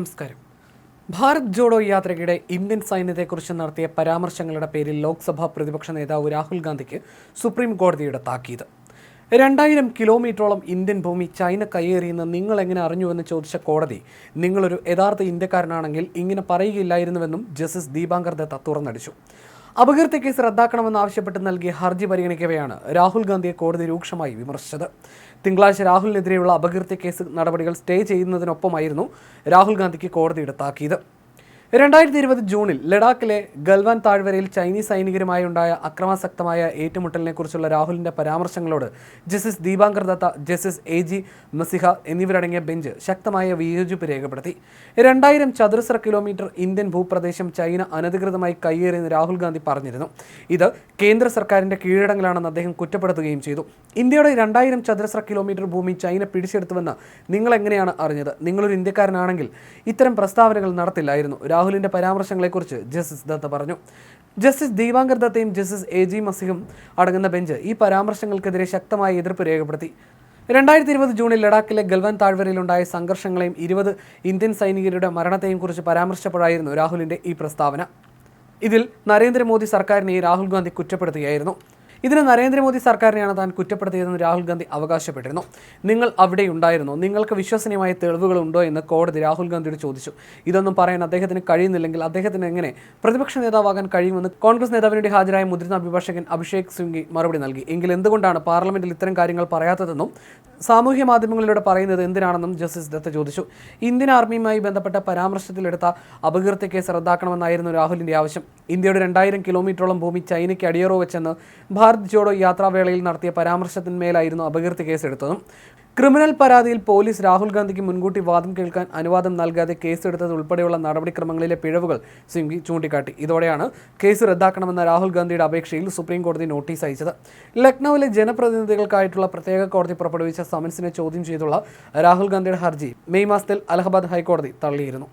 നമസ്കാരം. ഭാരത് ജോഡോ യാത്രയ്ക്കിടെ ഇന്ത്യൻ സൈന്യത്തെക്കുറിച്ച് നടത്തിയ പരാമർശങ്ങളുടെ പേരിൽ ലോക്സഭാ പ്രതിപക്ഷ നേതാവ് രാഹുൽ ഗാന്ധിക്ക് സുപ്രീം കോടതിയുടെ താക്കീത്. രണ്ടായിരം കിലോമീറ്ററോളം ഇന്ത്യൻ ഭൂമി ചൈന കയ്യേറിയെന്ന് നിങ്ങൾ എങ്ങനെ അറിഞ്ഞുവെന്ന് ചോദിച്ച കോടതി നിങ്ങളൊരു യഥാർത്ഥ ഇന്ത്യക്കാരനാണെങ്കിൽ ഇങ്ങനെ പറയുകയില്ലായിരുന്നുവെന്നും ജസ്റ്റിസ് ദീപാങ്കർ ദത്ത തുറന്നടിച്ചു. അപകീർത്തി കേസ് റദ്ദാക്കണമെന്നാവശ്യപ്പെട്ട് നൽകിയ ഹർജി പരിഗണിക്കവെയാണ് രാഹുൽ ഗാന്ധിയെ കോടതി രൂക്ഷമായി വിമർശിച്ചത്. തിങ്കളാഴ്ച രാഹുലിനെതിരെയുള്ള അപകീർത്തി കേസ് നടപടികൾ സ്റ്റേ ചെയ്യുന്നതിനൊപ്പമായിരുന്നു രാഹുൽ ഗാന്ധിക്ക് കോടതിയുടെ താക്കീത്. രണ്ടായിരത്തി ഇരുപത് ജൂണിൽ ലഡാക്കിലെ ഗൽവാൻ താഴ്വരയിൽ ചൈനീസ് സൈനികരുമായി ഉണ്ടായ അക്രമാസക്തമായ ഏറ്റുമുട്ടലിനെ കുറിച്ചുള്ള രാഹുലിന്റെ പരാമർശങ്ങളോട് justice Dipankar Datta justice A G Masih എന്നിവരടങ്ങിയ ബെഞ്ച് ശക്തമായ വിയോജിപ്പ് രേഖപ്പെടുത്തി. രണ്ടായിരം ചതുരശ്ര കിലോമീറ്റർ ഇന്ത്യൻ ഭൂപ്രദേശം ചൈന അനധികൃതമായി കയ്യേറിയെന്ന് രാഹുൽ ഗാന്ധി പറഞ്ഞിരുന്നു. ഇത് കേന്ദ്ര സർക്കാരിന്റെ കീഴടങ്ങലാണെന്ന് അദ്ദേഹം കുറ്റപ്പെടുത്തുകയും ചെയ്തു. ഇന്ത്യയുടെ രണ്ടായിരം ചതുരശ്ര കിലോമീറ്റർ ഭൂമി ചൈന പിടിച്ചെടുത്തുവെന്ന് നിങ്ങൾ എങ്ങനെയാണ് അറിഞ്ഞത്? നിങ്ങളൊരു ഇന്ത്യക്കാരനാണെങ്കിൽ ഇത്തരം പ്രസ്താവനകൾ നടത്തില്ലായിരുന്നു. രാഹുലിന്റെ പരാമർശങ്ങളെക്കുറിച്ച് ജസ്റ്റിസ് ദത്ത പറഞ്ഞു. ജസ്റ്റിസ് ദീപാങ്കർ ദത്തയും ജസ്റ്റിസ് എ ജി മസിഹും അടങ്ങുന്ന ബെഞ്ച് ഈ പരാമർശങ്ങൾക്കെതിരെ ശക്തമായ എതിർപ്പ് രേഖപ്പെടുത്തി. രണ്ടായിരത്തി ഇരുപത് ജൂണിൽ ലഡാക്കിലെ ഗൽവാൻ താഴ്വരയിലുണ്ടായ സംഘർഷങ്ങളെയും ഇരുപത് ഇന്ത്യൻ സൈനികരുടെ മരണത്തെയും കുറിച്ച് പരാമർശപ്പെടായിരുന്നു രാഹുലിന്റെ ഈ പ്രസ്താവന. ഇതിൽ നരേന്ദ്രമോദി സർക്കാരിനെ രാഹുൽ ഗാന്ധി കുറ്റപ്പെടുത്തുകയായിരുന്നു. ഇതിന് നരേന്ദ്രമോദി സർക്കാരിനെയാണ് താൻ കുറ്റപ്പെടുത്തിയതെന്ന് രാഹുൽ ഗാന്ധി അവകാശപ്പെട്ടിരുന്നു. നിങ്ങൾ അവിടെ ഉണ്ടായിരുന്നോ നിങ്ങൾക്ക് വിശ്വസനീയമായ തെളിവുകളുണ്ടോ എന്ന് കോടതി രാഹുൽ ഗാന്ധിയോട് ചോദിച്ചു. ഇതൊന്നും പറയാൻ അദ്ദേഹത്തിന് കഴിയുന്നില്ലെങ്കിൽ അദ്ദേഹത്തിന് എങ്ങനെ പ്രതിപക്ഷ നേതാവാകാൻ കഴിയുമെന്ന് കോൺഗ്രസ് നേതാവിന് വേണ്ടി ഹാജരായ മുതിർന്ന അഭിഭാഷകൻ അഭിഷേക് സിംഗി മറുപടി നൽകി. എങ്കിൽ എന്തുകൊണ്ടാണ് പാർലമെന്റിൽ ഇത്തരം കാര്യങ്ങൾ പറയാത്തതെന്നും സാമൂഹ്യ മാധ്യമങ്ങളിലൂടെ പറയുന്നത് എന്തിനാണെന്നും ജസ്റ്റിസ് ദത്ത ചോദിച്ചു. ഇന്ത്യൻ ആർമിയുമായി ബന്ധപ്പെട്ട പരാമർശത്തിലെടുത്ത അപകീർത്തി കേസ് റദ്ദാക്കണമെന്നായിരുന്നു രാഹുലിന്റെ ആവശ്യം. ഇന്ത്യയുടെ രണ്ടായിരം കിലോമീറ്ററോളം ഭൂമി ചൈനയ്ക്ക് അടിയറോ വെച്ചെന്ന് ഭാരത് ജോഡോ യാത്രാവേളയിൽ നടത്തിയ പരാമർശത്തിന്മേലായിരുന്നു അപകീർത്തി കേസെടുത്തതും. ക്രിമിനൽ പരാതിയിൽ പോലീസ് രാഹുൽ ഗാന്ധിക്ക് മുൻകൂട്ടി വാദം കേൾക്കാൻ അനുവാദം നൽകാതെ കേസെടുത്തത് ഉൾപ്പെടെയുള്ള നടപടിക്രമങ്ങളിലെ പിഴവുകൾ സിംഗി ചൂണ്ടിക്കാട്ടി. ഇതോടെയാണ് കേസ് റദ്ദാക്കണമെന്ന രാഹുൽ ഗാന്ധിയുടെ അപേക്ഷയിൽ സുപ്രീം കോടതി നോട്ടീസ് അയച്ചത്. ലക്നൌവിലെ ജനപ്രതിനിധികൾക്കായിട്ടുള്ള പ്രത്യേക കോടതി പുറപ്പെടുവിച്ച സമൻസിനെ ചോദ്യം ചെയ്തുള്ള രാഹുൽ ഗാന്ധിയുടെ ഹർജി മെയ് മാസത്തിൽ അലഹബാദ് ഹൈക്കോടതി തള്ളിയിരുന്നു.